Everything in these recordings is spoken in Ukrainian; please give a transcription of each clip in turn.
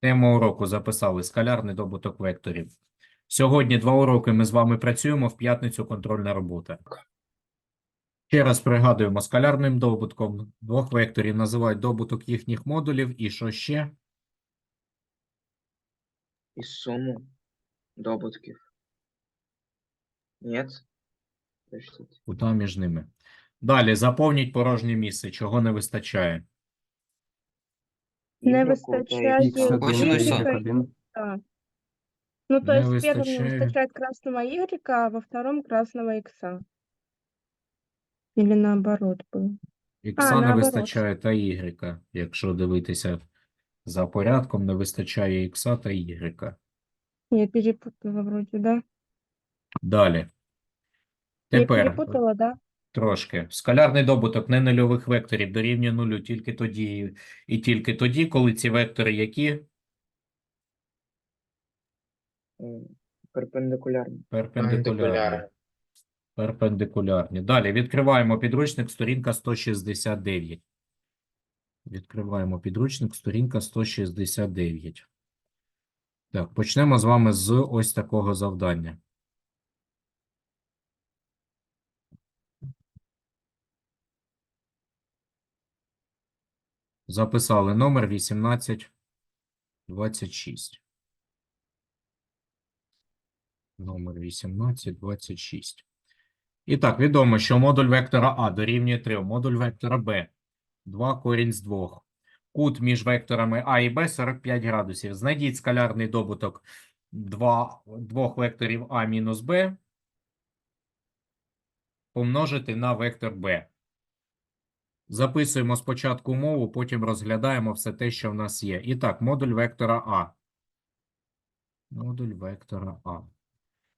Тему уроку записали скалярний добуток векторів. Сьогодні два уроки ми з вами працюємо, в п'ятницю контрольна робота. Ще раз пригадуємо, скалярним добутком двох векторів називають добуток їхніх модулів і що ще? і суму добутків. Прочитайте. Кута між ними. Далі, заповніть порожнє місце, чого не вистачає. Не Ігроку та вистачає іксу. Х1, Косинуса. Y. Да. Ну, то Не есть в первом не выстачает. выстачает красного Y, а во втором красного X. Или наоборот было. Ікса не наоборот. вистачає та ігрека. Якщо дивитися за порядком, не вистачає ікса та ігрека. Я перепутала вроде, да? Далі. Я Тепер перепутала, да? Трошки. Скалярний добуток ненульових векторів дорівнює нулю тільки тоді і тільки тоді, коли ці вектори які М, Перпендикулярно. перпендикулярні. Перпендикулярні. Далі відкриваємо підручник, сторінка 169. Відкриваємо підручник, сторінка 169. Так, почнемо з вами з ось такого завдання. Записали номер 1826. Номер 1826. І так, відомо, що модуль вектора А дорівнює 3, модуль вектора Б 2 корінь з 2. Кут між векторами А і Б 45 градусів. Знайдіть скалярний добуток 2, двох векторів А мінус Б помножити на вектор Б. Записуємо спочатку умову, потім розглядаємо все те, що в нас є. І так, модуль вектора А. Модуль вектора А.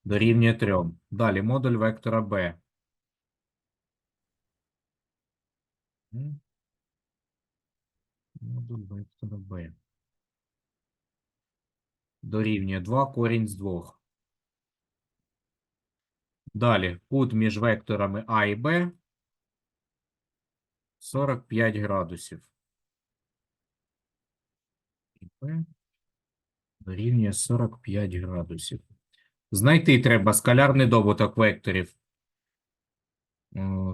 Дорівнює 3. Далі модуль вектора. М. Модуль вектора B. Дорівнює 2 корінь з 2. Далі кут між векторами А і Б 45 градусів. І Б дорівнює 45 градусів. Знайти треба скалярний добуток векторів.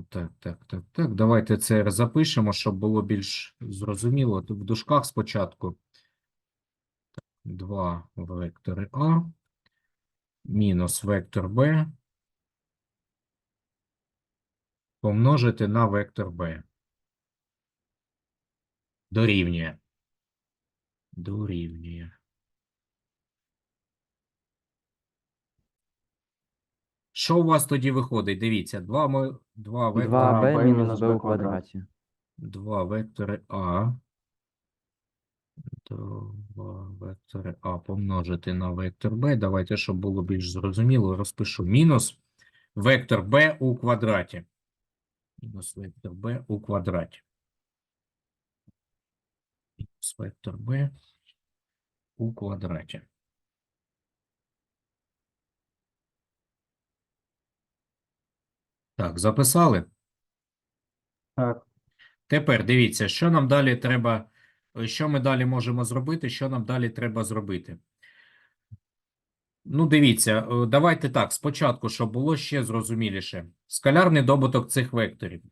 Так, так, так, так. Давайте це запишемо, щоб було більш зрозуміло. Тут в дужках спочатку. 2 вектори А мінус вектор Б помножити на вектор Б. Дорівнює. Дорівнює. Що у вас тоді виходить? Дивіться, два, мо- два вектора 2b Б мінус b у квадраті. Два вектори А. Два вектори А помножити на вектор Б. Давайте, щоб було більш зрозуміло, розпишу. Мінус вектор Б у квадраті. Мінус вектор Б у квадраті. Мінус вектор Б у квадраті. Так, записали? Так. Тепер дивіться, що нам далі треба, що ми далі можемо зробити, що нам далі треба зробити. Ну, дивіться, е, давайте так, спочатку, щоб було ще зрозуміліше. Скалярний добуток цих векторів.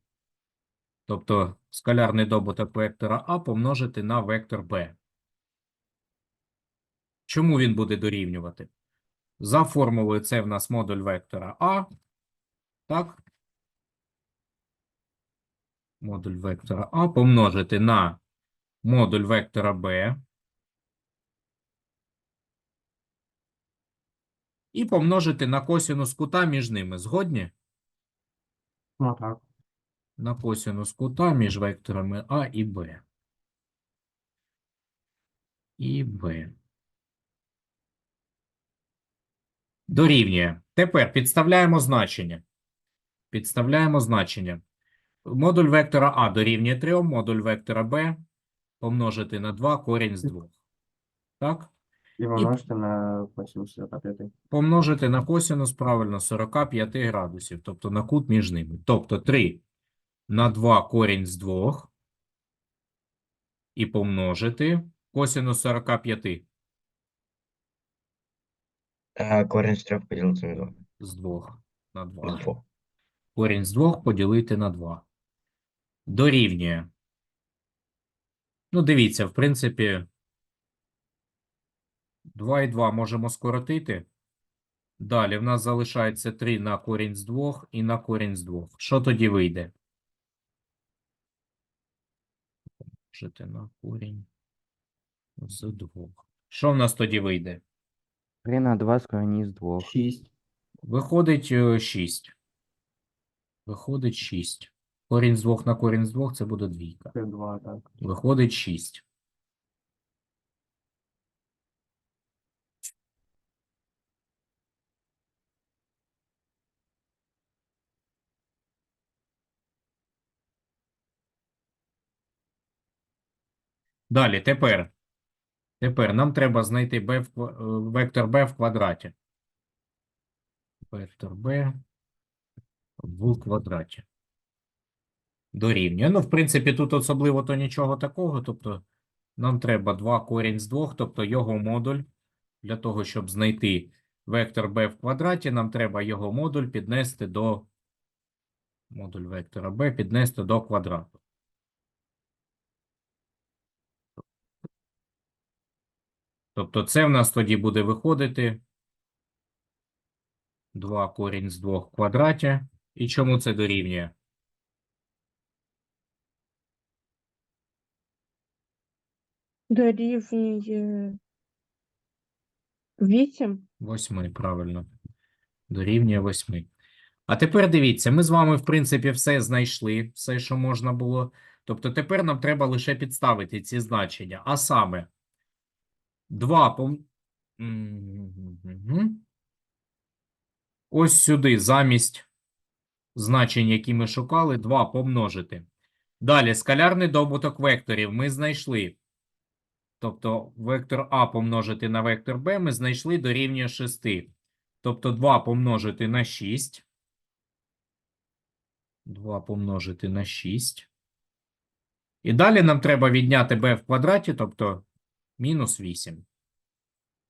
Тобто скалярний добуток вектора А помножити на вектор Б. Чому він буде дорівнювати? За формулою це в нас модуль вектора А. Так? модуль вектора А помножити на модуль вектора Б і помножити на косинус кута між ними. Згодні? Ну так. На косинус кута між векторами А і Б. І Б. Дорівнює. Тепер підставляємо значення. Підставляємо значення. Модуль вектора А дорівнює 3, модуль вектора Б помножити на 2 корінь з 2. Так? І помножити на косинус 45. Помножити на косинус, правильно, 45 градусів, тобто на кут між ними. Тобто 3 на 2 корінь з 2 і помножити Косинус 45 Е, Корінь з трьох поділити на два. з 2 на На 2. двох. Корінь з 2 поділити на 2. Дорівнює. Ну, дивіться, в принципі, 2 і 2 можемо скоротити. Далі в нас залишається 3 на корінь з 2 і на корінь з 2. Що тоді вийде? Помножити на корінь з двох. Що в нас тоді вийде? 3 на 2 скорені з 2. 6. Виходить 6. Виходить 6. Корінь з 2 на корінь з 2 це буде двійка. Це 2, так. Виходить 6. Далі, тепер. Тепер нам треба знайти b в, е, вектор b в квадраті. Вектор b в квадраті. Дорівнює. Ну, в принципі, тут особливо то нічого такого. Тобто, нам треба 2 корінь з 2, тобто його модуль. Для того, щоб знайти вектор b в квадраті, нам треба його модуль піднести до модуль вектора b піднести до квадрату. Тобто це в нас тоді буде виходити 2 корінь з 2 в квадраті. І чому це дорівнює? Дорівнює 8. Восьми, правильно. Дорівнює восьми. А тепер дивіться, ми з вами, в принципі, все знайшли, все, що можна було. Тобто тепер нам треба лише підставити ці значення. А саме 2 пом... Ось сюди замість значень, які ми шукали, 2 помножити. Далі, скалярний добуток векторів ми знайшли. Тобто вектор А помножити на вектор Б ми знайшли дорівнює 6. Тобто 2 помножити на 6. 2 помножити на 6. І далі нам треба відняти b в квадраті, тобто мінус 8.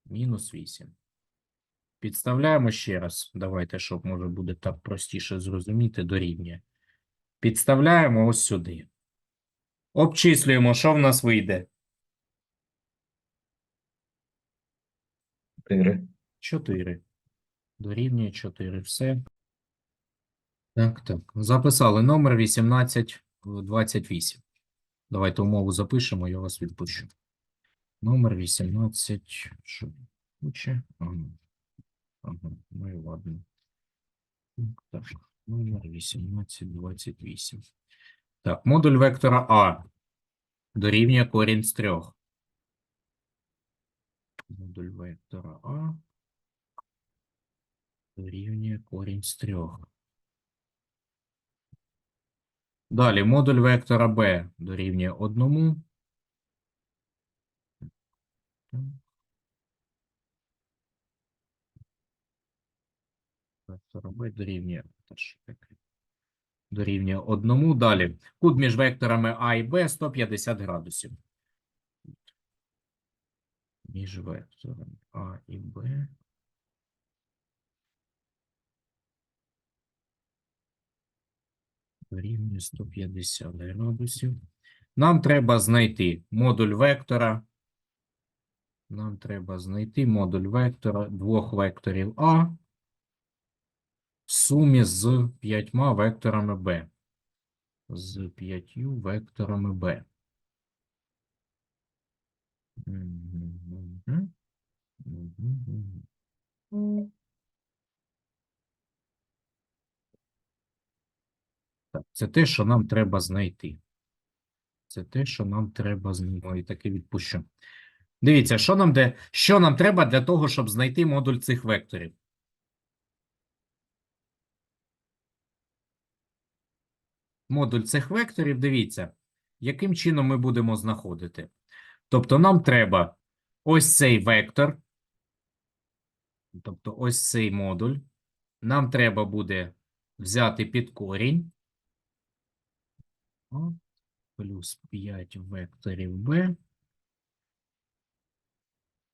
Мінус 8. Підставляємо ще раз. Давайте, щоб може буде так простіше зрозуміти, дорівнює. Підставляємо ось сюди. Обчислюємо, що в нас вийде. Чотири. 4. Дорівнює 4. Все. Так, так. Записали номер 1828. Давайте умову запишемо, я вас відпущу. Номер 18. Що? Уче? Ага. Ага. Ну і ладно. Так. Номер 1828. Так, модуль вектора А дорівнює корінь з трьох. Модуль вектора А дорівнює корінь з трьох. Далі модуль вектора b дорівнює одному. B дорівнює теж. Дорівнює одному. Далі кут між векторами А і Б 150 градусів. Між векторами А і Б дорівнює 150 градусів. Нам треба знайти модуль вектора. Нам треба знайти модуль вектора двох векторів А в сумі з п'ятьма векторами Б. З п'ятью векторами Б. Це те, що нам треба знайти. Це те, що нам треба знайти. Ой, таки відпущу. Дивіться, що нам, де, що нам треба для того, щоб знайти модуль цих векторів. Модуль цих векторів, дивіться, яким чином ми будемо знаходити. Тобто нам треба ось цей вектор, тобто ось цей модуль. Нам треба буде взяти під корінь. Плюс 5 векторів b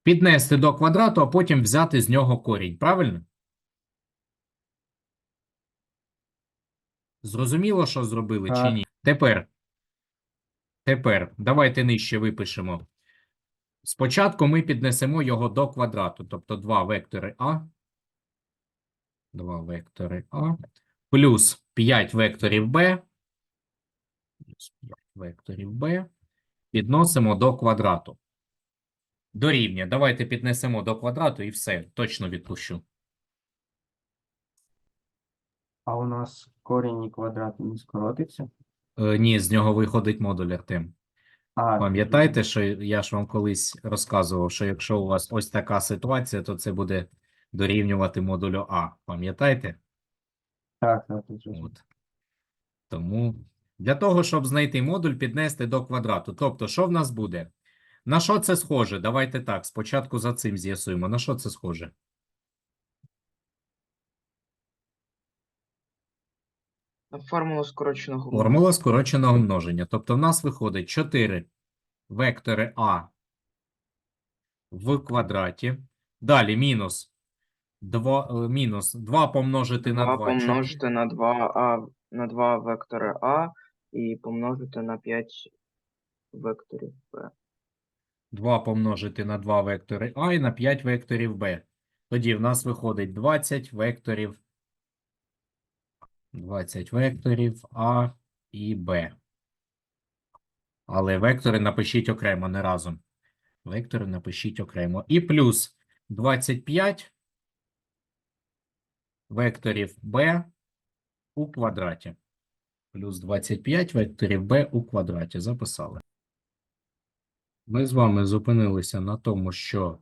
Піднести до квадрату, а потім взяти з нього корінь. Правильно? Зрозуміло, що зробили чи ні? Тепер. Тепер давайте нижче випишемо. Спочатку ми піднесемо його до квадрату, тобто два вектори А. Два вектори А. Плюс 5 векторів Б. Плюс 5 векторів Б. Підносимо до квадрату. Дорівнює. Давайте піднесемо до квадрату і все. Точно відпущу. А у нас корінь і квадрат не скоротиться? Е, ні, з нього виходить модуль Артем. А, Пам'ятаєте, що я ж вам колись розказував, що якщо у вас ось така ситуація, то це буде дорівнювати модулю А. Пам'ятаєте? Так, так, так. От. Тому для того, щоб знайти модуль, піднести до квадрату. Тобто, що в нас буде? На що це схоже? Давайте так, спочатку за цим з'ясуємо. На що це схоже? На формулу скороченого. Формула скороченого множення. Тобто в нас виходить 4 вектори А в квадраті. Далі мінус 2, мінус 2 помножити на 2 2. помножити на 2 а на 2 вектори А і помножити на 5 векторів Б. 2 помножити на 2 вектори А і на 5 векторів Б. Тоді в нас виходить 20 векторів 20 векторів А і Б. Але вектори напишіть окремо, не разом. Вектори напишіть окремо. І плюс 25 векторів Б у квадраті. Плюс 25 векторів Б у квадраті. Записали. Ми з вами зупинилися на тому, що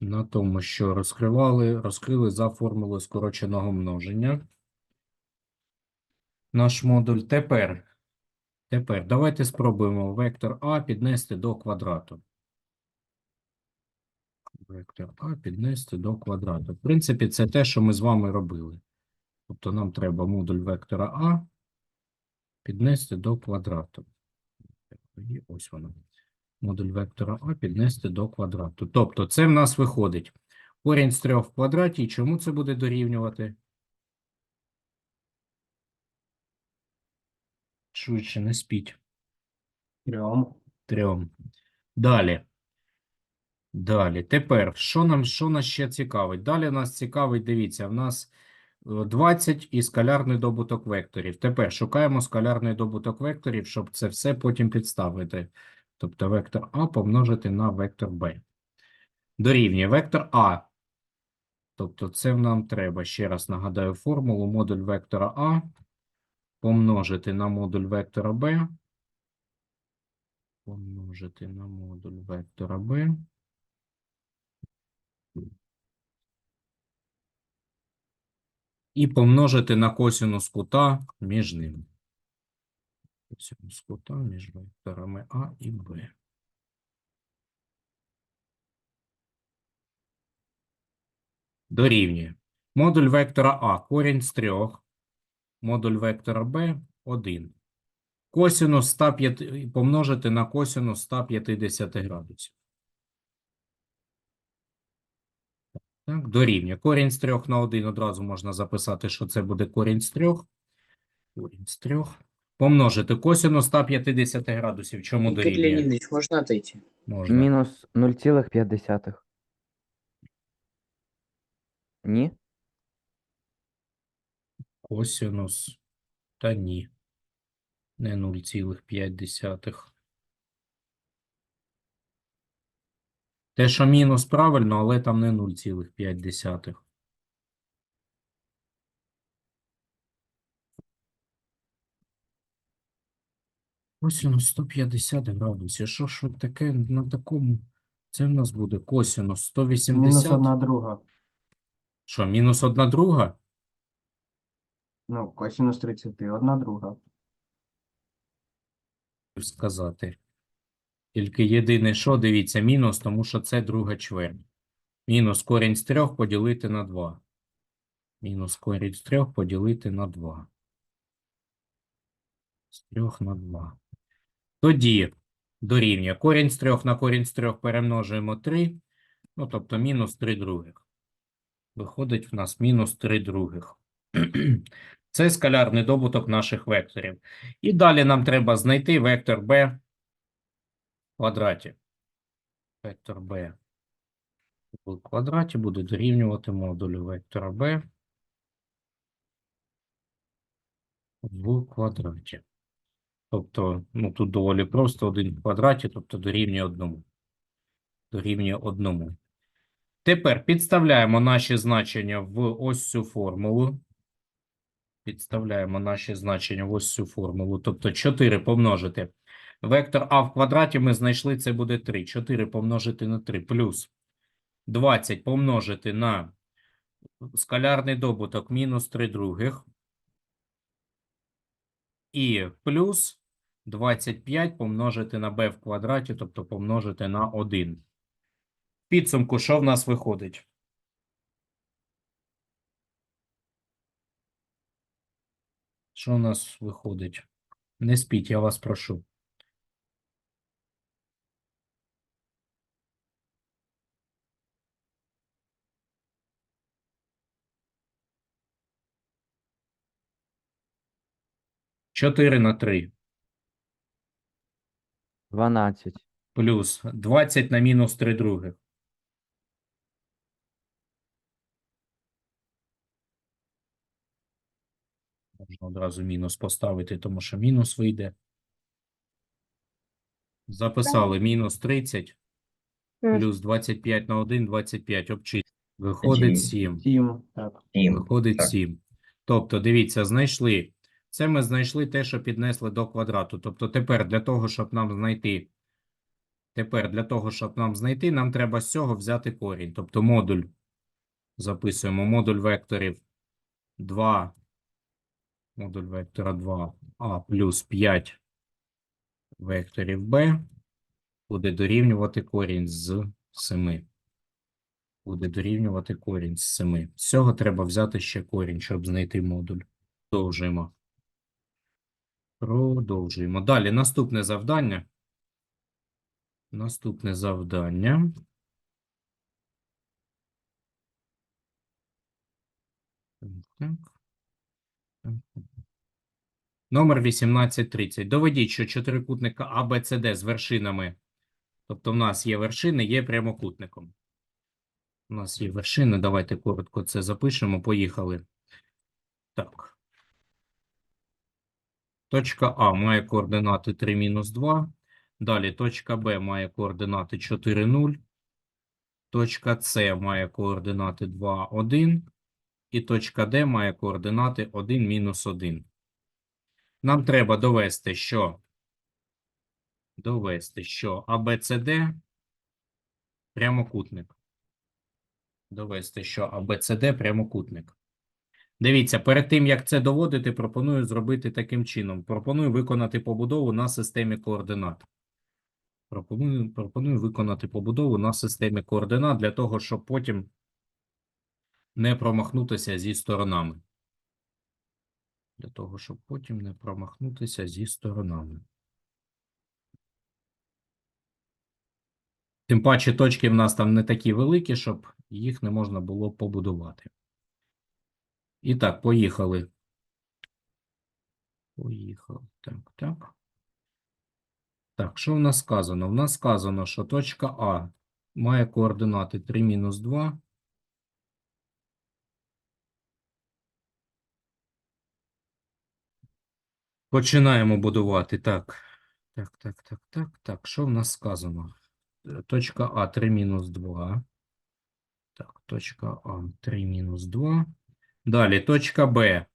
на тому, що розкривали, розкрили за формулою скороченого множення. Наш модуль. Тепер, тепер давайте спробуємо вектор А піднести до квадрату. Вектор А піднести до квадрату. В принципі, це те, що ми з вами робили. Тобто нам треба модуль вектора А піднести до квадрату. І ось воно. Модуль вектора А піднести до квадрату. Тобто це в нас виходить корінь з 3 в квадраті. І чому це буде дорівнювати? Швидше не спіть. Трьом. Трьом. Далі. Далі. Тепер, що нам, що нас ще цікавить? Далі нас цікавить, дивіться, в нас 20 і скалярний добуток векторів. Тепер шукаємо скалярний добуток векторів, щоб це все потім підставити. Тобто вектор А помножити на вектор Б. Дорівнює вектор А. Тобто це нам треба, ще раз нагадаю формулу, модуль вектора А помножити на модуль вектора Б помножити на модуль вектора b. І помножити на косинус кута між ними. Косинус кута між векторами А і Б. Дорівнює. Модуль вектора А корінь з 3. Модуль вектора Б 1 косинус 105 помножити на косинус 150 градусів. Так, дорівнює. Корінь з 3 на 1 одразу можна записати, що це буде корінь з 3. Корінь з 3. Помножити косинус 150 градусів. Чому Игорь дорівнює? Леонидович, можно отойти? Можна. Мінус 0,5. Ні? Косинус. Та ні. Не 0,5. Те, що мінус правильно, але там не 0,5. Косинус 150 градусів. Що ж таке на такому? Це в нас буде косинус 180. Мінус одна друга. Що, мінус одна друга? Ну, косинус 30, одна друга. сказати. Тільки єдине, що, дивіться, мінус, тому що це друга чверть. Мінус корінь з трьох поділити на 2. Мінус корінь з трьох поділити на 2. З трьох на 2. Тоді дорівнює. Корінь з 3 на корінь з 3 перемножуємо 3, ну, тобто мінус 3 других. Виходить в нас мінус 3 других. Це скалярний добуток наших векторів. І далі нам треба знайти вектор b квадраті. Вектор b в квадраті буде дорівнювати модулю вектора b в квадраті. Тобто, ну тут доволі просто один в квадраті, тобто дорівнює одному. Дорівнює одному. Тепер підставляємо наші значення в ось цю формулу. Підставляємо наші значення в ось цю формулу. Тобто 4 помножити. Вектор а в квадраті ми знайшли, це буде 3. 4 помножити на 3 плюс 20 помножити на скалярний добуток мінус 3 других. І плюс 25 помножити на b в квадраті, тобто помножити на 1. В підсумку, що в нас виходить? Що у нас виходить? Не спіть, я вас прошу. Чотири на три. 12. плюс 20 на мінус 3 других. Можна одразу мінус поставити, тому що мінус вийде. Записали мінус 30 плюс 25 на 1, 25 обчислити. Виходить 7. 7, так. Виходить Так. 7. Тобто, дивіться, знайшли. Це ми знайшли те, що піднесли до квадрату. Тобто тепер для того, щоб нам знайти, тепер для того, щоб нам знайти, нам треба з цього взяти корінь. Тобто модуль, записуємо модуль векторів 2, модуль вектора 2а плюс 5 векторів b буде дорівнювати корінь з 7 буде дорівнювати корінь з 7. З цього треба взяти ще корінь, щоб знайти модуль. Продовжуємо. Продовжуємо. Далі наступне завдання. Наступне завдання. Номер 1830. Доведіть, що чотирикутника ABCD з вершинами, тобто в нас є вершини, є прямокутником. У нас є вершини. Давайте коротко це запишемо. Поїхали. Так. Точка А має координати 3 мінус 2. Далі точка Б має координати 4, 0. Точка С має координати 2, 1. І точка Д має координати 1, мінус 1. Нам треба довести, що довести, що АБЦД прямокутник довести, що АБЦД прямокутник. Дивіться, перед тим, як це доводити, пропоную зробити таким чином. Пропоную виконати побудову на системі координат. Пропоную, пропоную виконати побудову на системі координат для того, щоб потім не промахнутися зі сторонами. Для того, щоб потім не промахнутися зі сторонами. Тим паче точки в нас там не такі великі, щоб їх не можна було побудувати. І так, поїхали. Поїхали. Так, так. Так, що в нас сказано? В нас сказано, що точка А має координати 3 мінус 2. Починаємо будувати. Так. Так, так, так, так, так. Що в нас сказано? Точка А 3 мінус 2. Так, точка А 3 мінус 2. Далі точка Б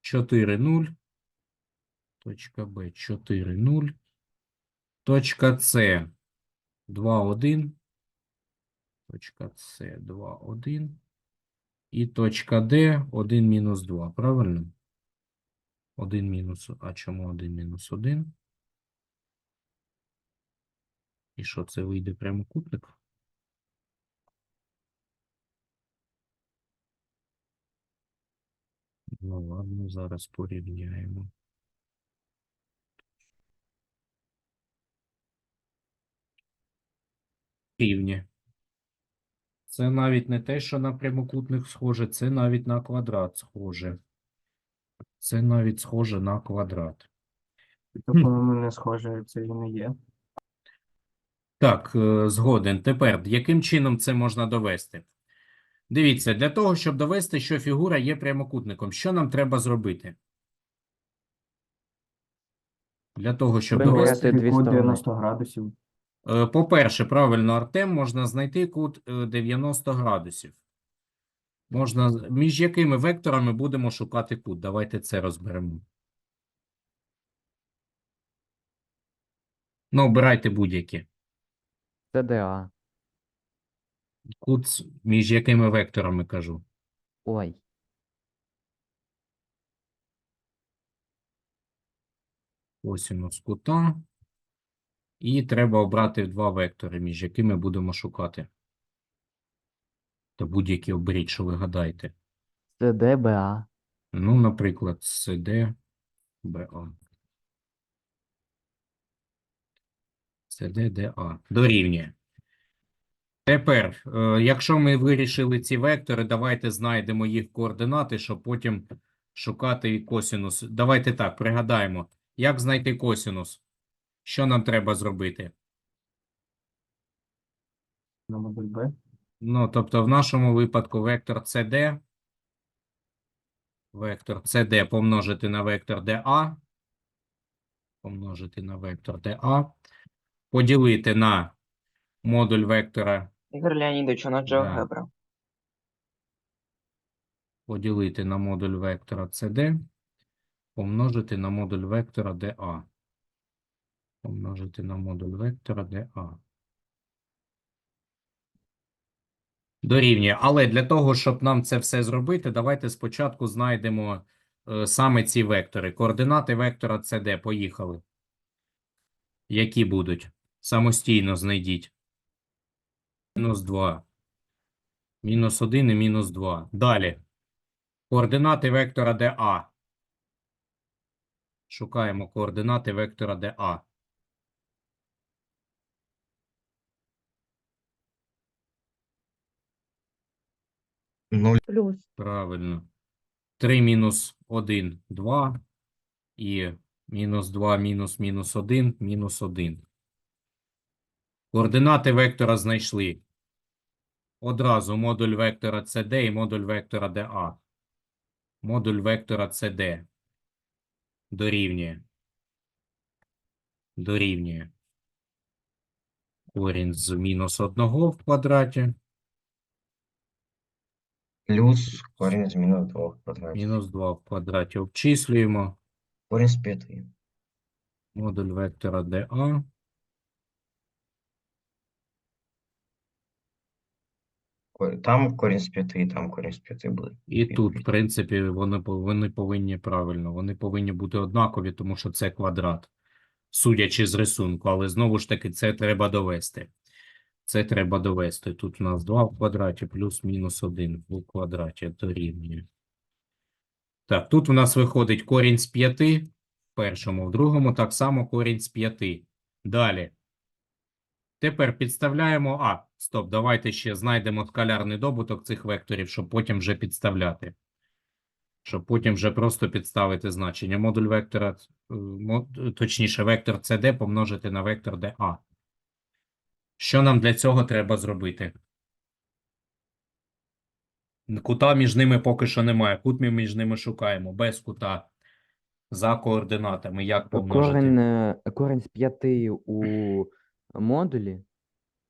4, 0. Точка Б 4, 0. Точка С 2, 1. Точка С 2, 1. І точка Д 1 мінус 2. Правильно? 1 мінус. А чому 1 мінус 1? І що це вийде прямокутник? Ну ладно, зараз порівняємо. рівні. Це навіть не те, що на прямокутник схоже, це навіть на квадрат схоже. Це навіть схоже на квадрат. То, по-моєму, не схоже, це і є. Так, е, згоден. Тепер, яким чином це можна довести? Дивіться, для того, щоб довести, що фігура є прямокутником, що нам треба зробити? Для того, щоб довести. дві 90 градусів. Е, По-перше, правильно, Артем, можна знайти кут е, 90 градусів. Можна, між якими векторами будемо шукати кут? Давайте це розберемо. Ну, обирайте будь-які. ЦДА. Кут між якими векторами кажу. Ой. Косинус кута. І треба обрати два вектори, між якими будемо шукати. Та будь-які оберіть, що ви гадаєте. ЦДБА. Ну, наприклад, CD, BA. CD, DA. Дорівнює. Тепер, е, якщо ми вирішили ці вектори, давайте знайдемо їх координати, щоб потім шукати і косинус. Давайте так, пригадаємо, як знайти косинус? Що нам треба зробити? На модуль Б. Ну, тобто, в нашому випадку вектор CD, вектор CD помножити на вектор DA, помножити на вектор DA, поділити на модуль вектора, Ігор Леонідович, у нас Да. GeoGebra. поділити на модуль вектора CD, помножити на модуль вектора DA. Помножити на модуль вектора DA. Дорівнює. Але для того, щоб нам це все зробити, давайте спочатку знайдемо е, саме ці вектори. Координати вектора CD. Поїхали. Які будуть? Самостійно знайдіть. Мінус 2. Мінус 1 і мінус 2. Далі. Координати вектора DA. Шукаємо координати вектора DA. Нуль. Плюс. Правильно. 3 мінус 1 – 2. І мінус 2 мінус мінус 1 – мінус 1. Координати вектора знайшли. Одразу модуль вектора CD і модуль вектора DA. Модуль вектора CD дорівнює. Дорівнює. Корінь з мінус 1 в квадраті. Плюс корінь з мінус 2 в квадраті. Мінус 2 в квадраті обчислюємо. Корінь з 5. Модуль вектора DA. Там корінь з 5, там корінь з 5 буде. І тут, в принципі, вони, вони повинні правильно, вони повинні бути однакові, тому що це квадрат, судячи з рисунку, але знову ж таки це треба довести. Це треба довести. Тут у нас 2 в квадраті плюс мінус 1 в квадраті дорівнює. Так, тут у нас виходить корінь з 5 в першому, в другому так само корінь з 5. Далі. Тепер підставляємо. А, стоп, давайте ще знайдемо скалярний добуток цих векторів, щоб потім вже підставляти. Щоб потім вже просто підставити значення. Модуль вектора, е, точніше, вектор CD помножити на вектор DA. Що нам для цього треба зробити? Кута між ними поки що немає. Кут ми між ними шукаємо. Без кута. За координатами. Як помножити? Корень, е, корень з 5 у модулі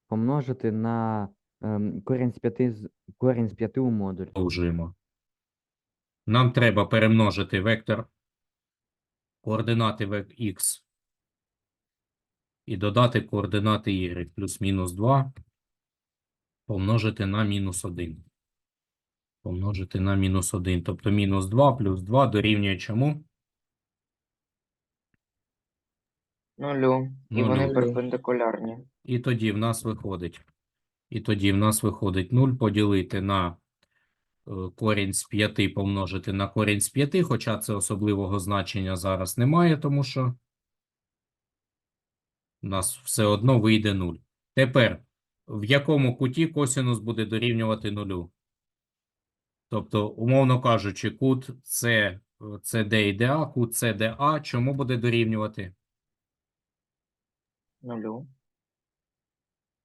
помножити на ем, корень з 5, з- корень з 5 у модулі. Продовжуємо. Нам треба перемножити вектор координати в x і додати координати y плюс-мінус 2 помножити на мінус 1. Помножити на мінус 1. Тобто мінус 2 плюс 2 дорівнює чому? Нулю. І Нулю. вони перпендикулярні. І тоді в нас виходить. І тоді в нас виходить 0 поділити на е, корінь з 5 помножити на корінь з 5, хоча це особливого значення зараз немає, тому що у нас все одно вийде 0. Тепер в якому куті косинус буде дорівнювати нулю. Тобто, умовно кажучи, кут С, CD і DA, кут CDA, чому буде дорівнювати? Нулю.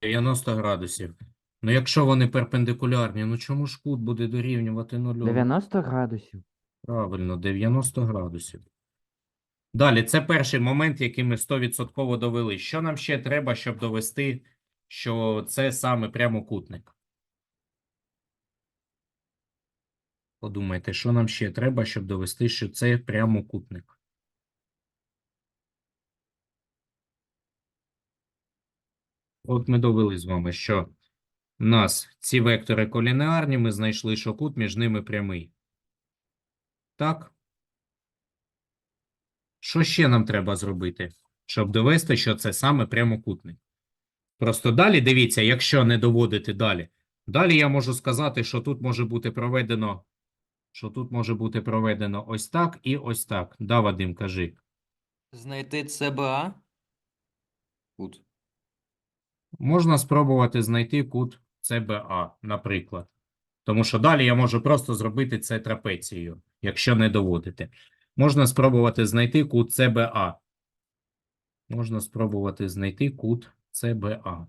90 градусів. Ну, якщо вони перпендикулярні, ну чому ж кут буде дорівнювати нулю? 90 градусів. Правильно, 90 градусів. Далі, це перший момент, який ми 100% довели. Що нам ще треба, щоб довести, що це саме прямокутник? Подумайте, що нам ще треба, щоб довести, що це прямокутник? От ми довели з вами, що у нас ці вектори колінеарні, ми знайшли, що кут між ними прямий. Так? Що ще нам треба зробити, щоб довести, що це саме прямокутник? Просто далі, дивіться, якщо не доводити далі, далі я можу сказати, що тут може бути проведено, що тут може бути проведено ось так і ось так. Да, Вадим, кажи. Знайти ЦБА? Кут. Можна спробувати знайти кут CBA, наприклад. Тому що далі я можу просто зробити це трапецією, якщо не доводити. Можна спробувати знайти кут CBA. Можна спробувати знайти кут CBA.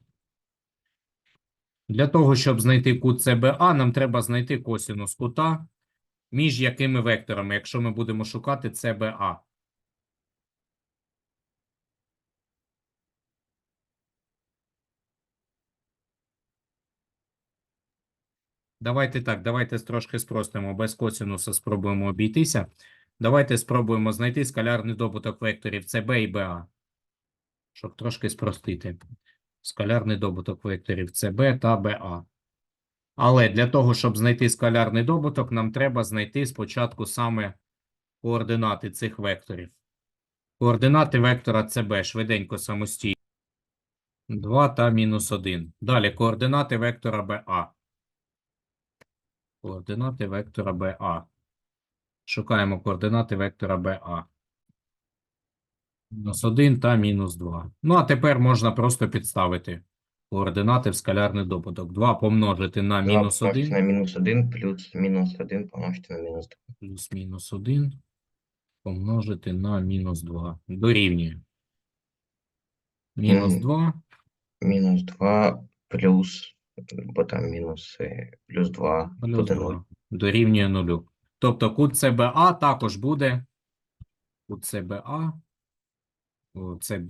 Для того, щоб знайти кут CBA, нам треба знайти косинус кута, між якими векторами, якщо ми будемо шукати CBA. Давайте так, давайте трошки спростимо. Без косинуса спробуємо обійтися. Давайте спробуємо знайти скалярний добуток векторів CB і BA. Щоб трошки спростити. Скалярний добуток векторів CB та BA. Але для того, щоб знайти скалярний добуток, нам треба знайти спочатку саме координати цих векторів. Координати вектора CB швиденько самостійно. 2 та мінус 1. Далі координати вектора BA. Координати вектора BA. Шукаємо координати вектора BA. Мінус 1 та мінус 2. Ну, а тепер можна просто підставити координати в скалярний добуток. 2 помножити на мінус 1 на мінус 1 плюс мінус 1 помножити на мінус 2. плюс мінус 1 помножити на мінус 2. Дорівнює. Мінус 2 Мінус 2 плюс, бо там мінус плюс 2 плюс буде 0. 2 дорівнює 0. Тобто кут CBA також буде кут о, це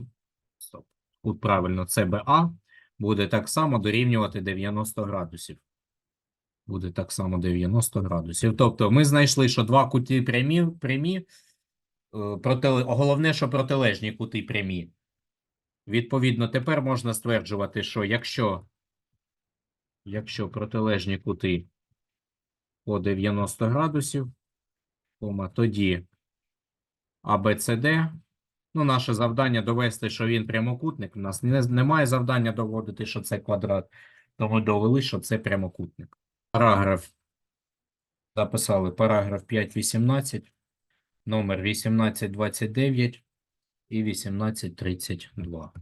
стоп. Кут правильно CBA буде так само дорівнювати 90 градусів. Буде так само 90 градусів. Тобто ми знайшли, що два кути прямі, прямі е, протиле- головне, що протилежні кути прямі. Відповідно, тепер можна стверджувати, що якщо, якщо протилежні кути по 90 градусів, кома, тоді ABCD, ну, наше завдання довести, що він прямокутник. У нас не, немає завдання доводити, що це квадрат, тому довели, що це прямокутник. Параграф. Записали параграф 5.18, номер 1829 і 1832.